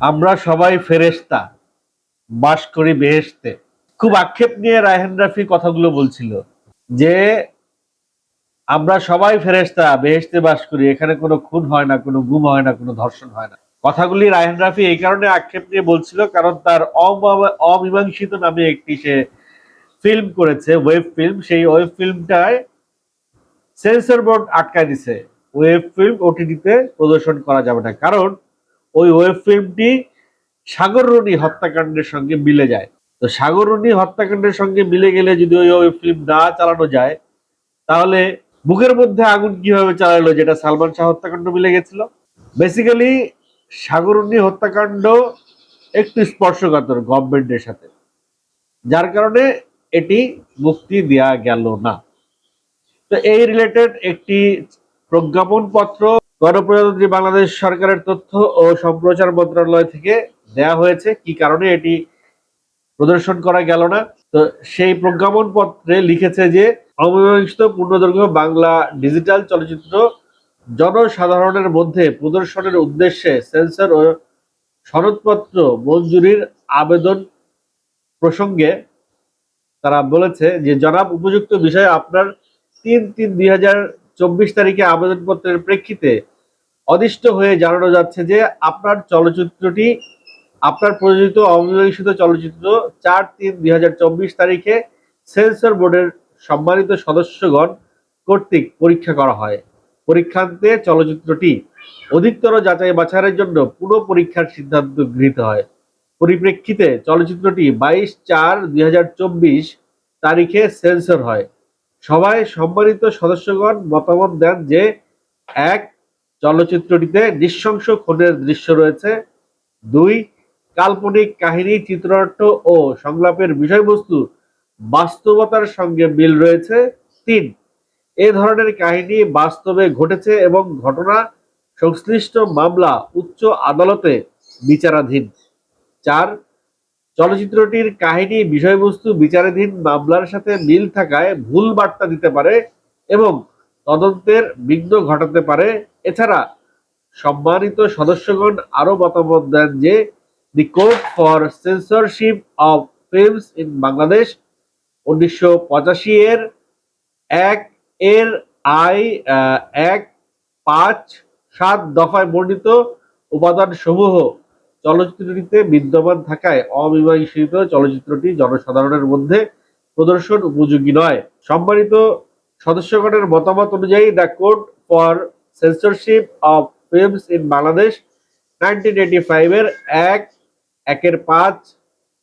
আমরা সবাই ফেরেশতা, বাস করি বেহেশতে। খুব আক্ষেপ নিয়ে রায়হান রাফি কথাগুলো বলছিল যে, আমরা সবাই ফেরেশতা, বেহেশতে বাস করি, এখানে কোনো খুন হয় না, কোনো গুম হয় না, কোনো ধর্ষণ হয় না। কথাগুলি রায়হান রাফি এই কারণে আক্ষেপ নিয়ে বলছিল কারণ তার অম- অমীমাংসিত নামে একটি সে ফিল্ম করেছে ওয়েব ফিল্ম সেই ওয়েব ফিল্মটায় সেন্সর বোর্ড আটকায় দিছে। ওয়েব ফিল্ম ওটিটিতে প্রদর্শন করা যাবে না। কারণ ওই ওয়েব ফিল্মটি সাগররণী হত্যাকাণ্ডের সঙ্গে মিলে যায়। তো সাগররণী হত্যাকাণ্ডের সঙ্গে মিলে গেলে যদি ওই ওয়েব ফিল্ম না চালানো যায়, তাহলে বুকের মধ্যে আগুন কীভাবে চালালো যেটা সালমান শাহ হত্যাকাণ্ড মিলে গেছিল? বেসিক্যালি সাগররণী হত্যাকাণ্ড একটু স্পর্শকাতর গভর্নমেন্টের সাথে। যার কারণে এটি মুক্তি দেয়া গেল না। তো এই রিলেটেড একটি প্রজ্ঞাপন পত্র গণপ্রজাতন্ত্রী বাংলাদেশ সরকারের তথ্য ও সম্প্রচার মন্ত্রণালয় থেকে দেয়া হয়েছে। কি কারণে এটি প্রদর্শন করা গেল না? তো সেই প্রজ্ঞাপন পত্রে লিখেছে যে, অমীমাংসিত পূর্ণদৈর্ঘ্য বাংলা ডিজিটাল চলচ্চিত্র জনসাধারণের মধ্যে প্রদর্শনের উদ্দেশ্যে সেন্সর ও সনদপত্র মঞ্জুরির আবেদন প্রসঙ্গে তারা বলেছে যে, জনাব, উপযুক্ত বিষয়ে আপনার তিন তিন দুই তারিখে আবেদনপত্রের প্রেক্ষিতে অদিষ্ট হয়ে জানানো যাচ্ছে যে আপনার চলচ্চিত্রটি, আপনার প্রযোজিত অমীমাংসিত চলচ্চিত্র চার তিন দুই তারিখে সেন্সর বোর্ডের সম্মানিত সদস্যগণ কর্তৃক পরীক্ষা করা হয়। পরীক্ষান্তে চলচ্চিত্রটি অধিকতর যাচাই বাছাইয়ের জন্য পুনঃ পরীক্ষার সিদ্ধান্ত গৃহীত হয়। পরিপ্রেক্ষিতে চলচ্চিত্রটি বাইশ চার দুই তারিখে সেন্সর হয়। সবাই সম্মানিত সদস্যগণ মতামত দেন যে এক চলচ্চিত্রটিতে নৃশংস খুনের দৃশ্য রয়েছে। দুই, কাল্পনিক কাহিনী, চিত্রনাট্য ও সংলাপের বিষয়বস্তু বাস্তবতার সঙ্গে মিল রয়েছে। তিন, এ ধরনের কাহিনী বাস্তবে ঘটেছে এবং ঘটনা সংশ্লিষ্ট মামলা উচ্চ আদালতে বিচারাধীন। চার, চলচ্চিত্রটির কাহিনী, বিষয়বস্তু বিচারাধীন মামলার সাথে মিল থাকায় ভুল বার্তা দিতে পারে এবং তদন্তের বিঘ্ন ঘটাতে পারে। এছাড়া সম্মানিত সদস্যগণ আরও মতামত দেন যে, the court for censorship of films in Bangladesh উনিশশো পঁচাশি এর এক এর আই এক পাঁচ সাত দফায় বর্ণিত উপাদান সমূহ চলচ্চিত্রটিতে বিদ্যমান থাকায় অমীমাংসিত চলচ্চিত্রটি জনসাধারণের মধ্যে প্রদর্শন উপযোগী নয়। সম্মানিত সদস্যগণের মতামত অনুযায়ী the code for censorship of films in Bangladesh nineteen eighty ফাইভের এক, একের পাঁচ,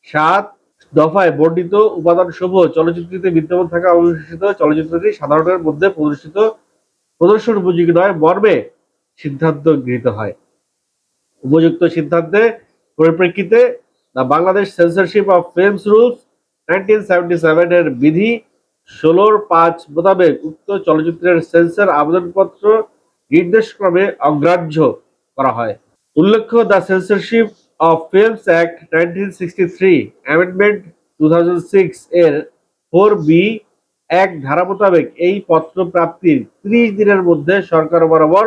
সাত দফায় বর্ণিত উপাদান সমূহ চলচ্চিত্রটিতে বিদ্যমান থাকা অবিশ্বাসিত চলচ্চিত্রটি সাধারণের মধ্যে প্রদর্শিত, প্রদর্শন উপযোগী নয়, মর্মে সিদ্ধান্ত গৃহীত হয়। উপযুক্ত সিদ্ধান্তে পরিপ্রেক্ষিতে the Bangladesh censorship of films rules nineteen seventy seven এর বিধি ষোলোর পাঁচ মোতাবেক উক্ত চলচ্চিত্রের সেন্সর আবেদনপত্র নির্দেশক্রমে অগ্রাহ্য করা হয়। উল্লেখ্য, the censorship of films act nineteen sixty three amendment two এর ফোর বি এক ধারা মোতাবেক এই পত্র প্রাপ্তির ত্রিশ দিনের মধ্যে সরকার বরাবর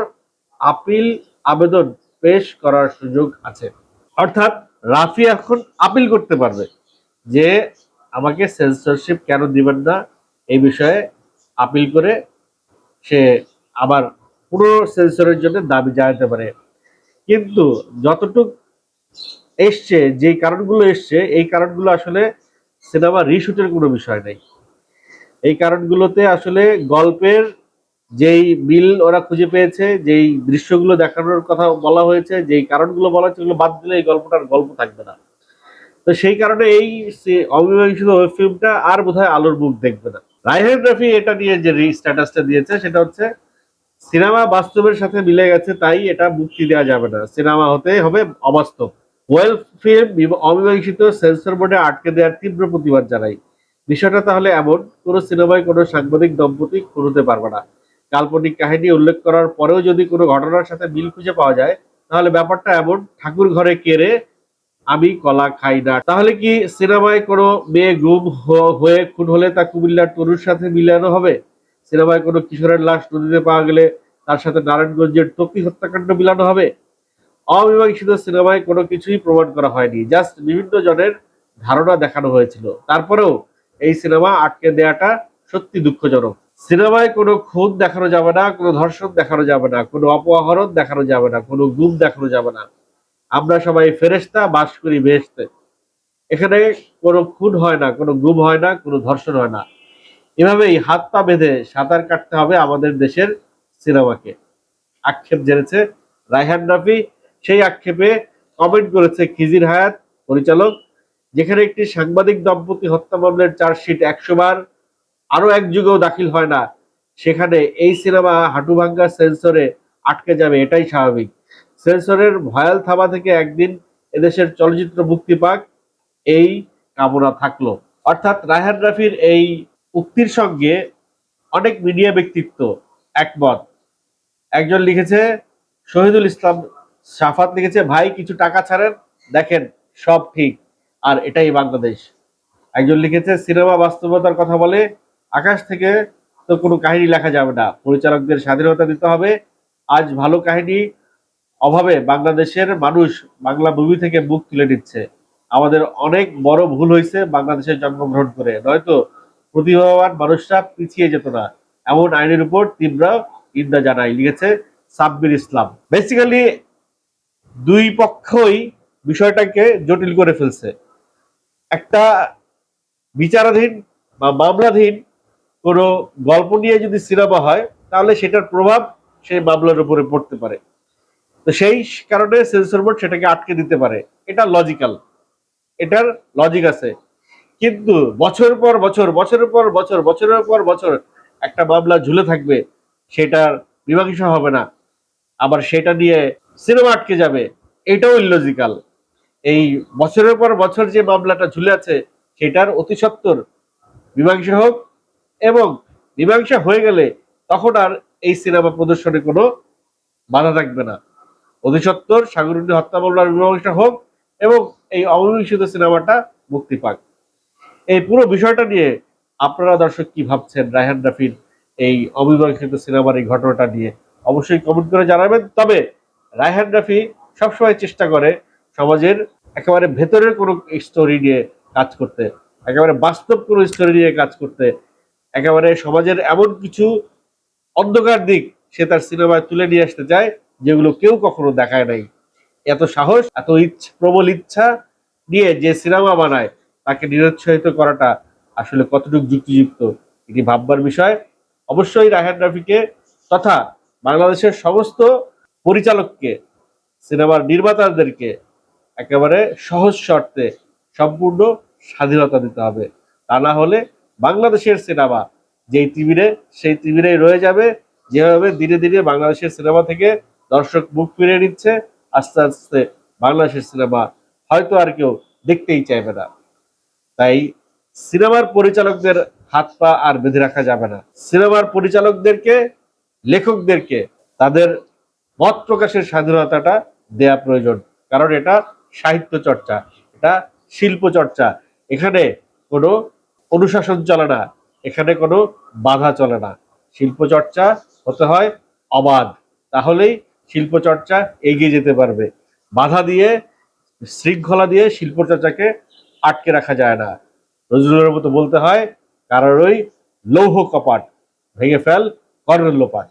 আপিল আবেদন পেশ করার সুযোগ আছে। অর্থাৎ রাফি এখন আপিল করতে পারবে যে, আমাকে সেন্সরশিপ কেন দিবেন না? এই বিষয়ে আপিল করে সে আবার পুরো সেন্সরের জন্য দাবি জানাতে পারে। কিন্তু যতটুক এসছে যে কারণগুলো এসছে, এই কারণগুলো আসলে সিনেমা রিশুটের কোনো বিষয় নেই। এই কারণগুলোতে আসলে গল্পের যেই মিল ওরা খুঁজে পেয়েছে, যেই দৃশ্যগুলো দেখানোর কথা বলা হয়েছে, যেই কারণগুলো বলা হয়েছে, ওগুলো বাদ দিলে এই গল্পটার গল্প থাকবে না। তো সেই কারণে এই অমীমাংসিত ওয়েব ফিল্মটা আর বোধহয় আলোর মুখ দেখবে না। রাইহান রাফি এটা নিয়ে যে স্ট্যাটাসটা দিয়েছে, সেটা হচ্ছে সিনেমা বাস্তবের সাথে মিলে গেছে, তাই এটা মুক্তি দেওয়া যাবে না। সিনেমা হতে হবে অবাস্তব। ওয়েল ফিল্ম অমীমাংসিত সেন্সর বোর্ডে আটকে দেওয়ার তীব্র প্রতিবাদ জানাই। বিষয়টা তাহলে এমন, কোনো সিনেমায় কোনো সাংবাদিক দম্পতি খুন হতে পারবে না। কাল্পনিক কাহিনী উল্লেখ করার পরেও যদি কোনো ঘটনার সাথে মিল খুঁজে পাওয়া যায়, তাহলে ব্যাপারটা এমন ঠাকুর ঘরে কেড়ে আমি কলা খাই না। তাহলে কি সিনেমায় কোনো মেয়ে গুম হয়ে খুন হলে তা কুমিল্লার তরুর সাথে মিলানো হবে? সিনেমায় কোনো কিশোরের লাশ নদীতে পাওয়া গেলে তার সাথে নারায়ণগঞ্জের টপি হত্যাকাণ্ড মিলানো হবে? অমীমাংসিত সিনেমায় কোনো কিছুই প্রমাণ করা হয়নি, জাস্ট বিভিন্ন জনের ধারণা দেখানো হয়েছিল। তারপরেও এই সিনেমা আটকে দেওয়াটা সত্যি দুঃখজনক। সিনেমায় কোনো খুন দেখানো যাবে না, কোনো ধর্ষণ দেখানো যাবে না, কোনো অপহরণ দেখানো যাবে না, কোনো গুম দেখানো যাবে না। আমরা সবাই ফেরেশতা, বাস করি বেহেশতে। এখানে কোনো খুন হয় না, কোনো গুম হয় না, কোনো ধর্ষণ হয় না। এভাবেই হাত পা বেঁধে সাঁতার কাটতে হবে আমাদের দেশের সিনেমাকে। আক্ষেপ জেনেছে রায়হান রাফি। সেই আক্ষেপে কমেন্ট করেছে খিজির হায়াত, পরিচালক, যেখানে একটি সাংবাদিক দম্পতি হত্যা মামলার চার্জশিট একশো বার আরও এক যুগেও দাখিল হয় না। সেখানে এই সিনেমা হাঁটুভাঙ্গা সেন্সরে আটকে যাবে, এটাই স্বাভাবিক। সেন্সরের ভয়াল থাবা থেকে একদিন এদেশের চলচ্চিত্র মুক্তি পাক, এই কামনা থাকল। অর্থাৎ রায়হান রাফির এই উক্তির সঙ্গে অনেক মিডিয়া ব্যক্তিত্ব একমত। একজন লিখেছে, শহীদুল ইসলাম সাফাত লিখেছে, ভাই, কিছু টাকা ছাড়েন, দেখেন, সব ঠিক, আর এটাই বাংলাদেশ। একজন লিখেছে, সিনেমা বাস্তবতার কথা বলে, আকাশ থেকে তো কোনো কাহিনী লেখা যাবে না। পরিচালকদের স্বাধীনতা দিতে হবে, আজ ভালো কাহিনী অভাবে বাংলাদেশের মানুষ বাংলা মুভি থেকে মুখ তুলে নিচ্ছে। আমাদের অনেক বড় ভুল হয়েছে বাংলাদেশে জন্মগ্রহণ করে। নয়তো প্রতিভাবান মানুষরা পিছিয়ে যেত না। এমন আইনের উপর তীব্র নিন্দা জানাই লিখেছে সাব্বির ইসলাম। বেসিক্যালি দুই পক্ষই বিষয়টাকে জটিল করে ফেলছে। একটা বিচারাধীন বা মামলাধীন, কোনো গল্প নিয়ে যদি সিনেমা হয়, তাহলে সেটার প্রভাব সেই মামলার উপরে পড়তে পারে। তো সেই কারণে সেন্সর বোর্ড সেটাকে আটকে দিতে পারে। এটা লজিক্যাল এটার লজিক আছে। কিন্তু বছর পর বছর বছরের পর বছর বছরের পর বছর একটা মামলা ঝুলে থাকবে, সেটার মীমাংসা হবে না। আবার সেটা নিয়ে সিনেমা আটকে যাবে, এটাও ইললজিক্যাল এই বছরের পর বছর যে মামলাটা ঝুলে আছে, সেটার অতি সত্বর মীমাংসা হোক এবং মীমাংসা হয়ে গেলে তখন আর এই সিনেমা প্রদর্শনে কোনো বাধা থাকবে না। অতি সত্বর সাগরুদ্দি হত্যা মামলার মীমাংসা হোক এবং এই অমীমাংসিত সিনেমাটা মুক্তি পাক। এই পুরো বিষয়টা নিয়ে আপনারা দর্শক কি ভাবছেন? রায়হান রাফির এই অমীমাংসিত সিনেমার এই ঘটনাটা নিয়ে অবশ্যই কমেন্ট করে জানাবেন। তবে রায়হান রাফি সবসময় চেষ্টা করে সমাজের একেবারে ভেতরের কোনো স্টোরি নিয়ে কাজ করতে, একেবারে বাস্তব কোনো স্টোরি নিয়ে কাজ করতে, একেবারে সমাজের এমন কিছু অন্ধকার দিক সে তার সিনেমায় তুলে নিয়ে আসতে চায়। যেগুলো কেউ কখনো দেখায় নাই। এত সাহস, এত ইচ্ছা, প্রবল ইচ্ছা নিয়ে যে সিনেমা বানায়, তাকে নিরুৎসাহিত করাটা আসলে কতটুকু যুক্তিযুক্ত, এটি ভাববার বিষয়। অবশ্যই রায়হান রাফিকে তথা বাংলাদেশের সমস্ত পরিচালককে, সিনেমার নির্মাতাদেরকে একেবারে সহজ শর্তে সম্পূর্ণ স্বাধীনতা দিতে হবে। তা না হলে বাংলাদেশের সিনেমা যেই টিভিরে সেই টিভিরেই রয়ে যাবে। যেভাবে ধীরে ধীরে বাংলাদেশের সিনেমা থেকে দর্শক মুখ ফিরিয়ে নিচ্ছে। আস্তে আস্তে বাংলাদেশের সিনেমা হয়তো আর কেউ দেখতেই চাইবে না। তাই সিনেমার পরিচালকদের হাত পা আর বেঁধে রাখা যাবে না। সিনেমার পরিচালকদেরকে, লেখকদেরকে তাদের মত প্রকাশের স্বাধীনতাটা দেয়া প্রয়োজন। কারণ এটা সাহিত্য চর্চা, এটা শিল্প চর্চা। এখানে কোনো অনুশাসন চলে না, এখানে কোনো বাধা চলে না। শিল্প চর্চা হতে হয় অবাধ। তাহলেই শিল্প চর্চা এগিয়ে যেতে পারবে। বাধা দিয়ে, শৃঙ্খলা দিয়ে শিল্পচর্চাকে আটকে রাখা যায় না। নজরুলের মতো বলতে হয়, কারোরই লৌহ কপাট ভেঙে ফেল, কর্ণের লোপাট।